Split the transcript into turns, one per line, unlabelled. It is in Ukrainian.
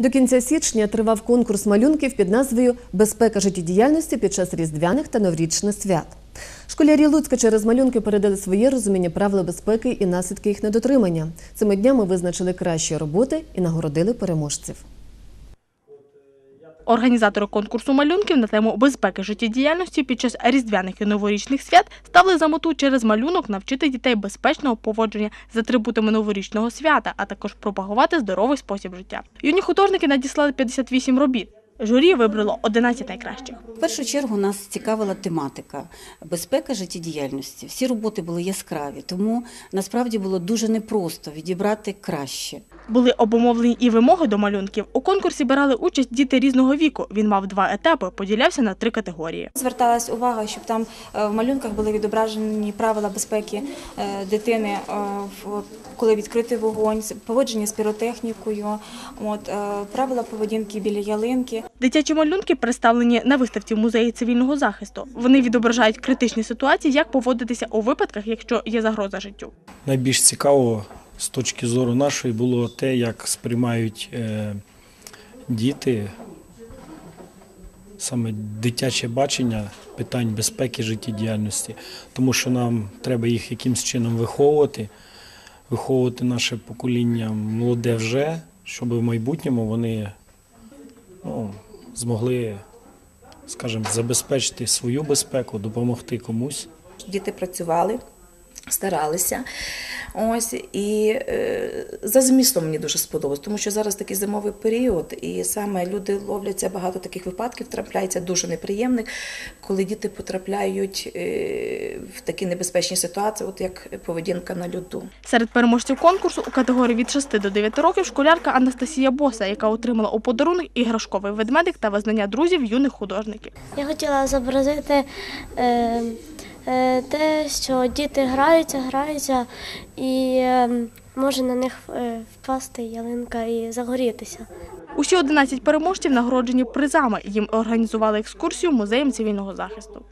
До кінця січня тривав конкурс малюнків під назвою Безпека життєдіяльності під час різдвяних та новорічних свят. Школярі Луцька через малюнки передали своє розуміння правил безпеки і наслідки їх недотримання. Цими днями визначили кращі роботи і нагородили переможців.
Організатори конкурсу малюнків на тему безпеки життєдіяльності під час різдвяних і новорічних свят ставили за мету через малюнок навчити дітей безпечного поводження з атрибутами новорічного свята, а також пропагувати здоровий спосіб життя. Юні художники надіслали 58 робіт. Журі вибрало 11 найкращих.
В першу чергу нас цікавила тематика безпека життєдіяльності. Всі роботи були яскраві, тому насправді було дуже непросто відібрати краще.
Були обумовлені і вимоги до малюнків. У конкурсі брали участь діти різного віку. Він мав два етапи, поділявся на три категорії.
Зверталась увага, щоб там е, в малюнках були відображені правила безпеки е, дитини, е, в- коли відкритий вогонь, поводження з піротехнікою, от, правила поведінки біля ялинки.
Дитячі малюнки представлені на виставці в музеї цивільного захисту. Вони відображають критичні ситуації, як поводитися у випадках, якщо є загроза життю.
Найбільш цікаво з точки зору нашої було те, як сприймають е, діти саме дитяче бачення питань безпеки життєдіяльності, тому що нам треба їх якимось чином виховувати, виховувати наше покоління молоде вже, щоб в майбутньому вони ну, змогли, скажімо, забезпечити свою безпеку, допомогти комусь.
Діти працювали, старалися. Ось і е, за змістом мені дуже сподобалось, тому що зараз такий зимовий період, і саме люди ловляться багато таких випадків, трапляється дуже неприємних, коли діти потрапляють е, в такі небезпечні ситуації, от як поведінка на льоду.
Серед переможців конкурсу у категорії від 6 до 9 років школярка Анастасія Боса, яка отримала у подарунок іграшковий ведмедик та визнання друзів юних художників.
Я хотіла зобразити е, е, те, що діти граються, граються, і е, може на них е, впасти ялинка і загорітися.
Усі 11 переможців нагороджені призами. Їм організували екскурсію музеєм цивільного захисту.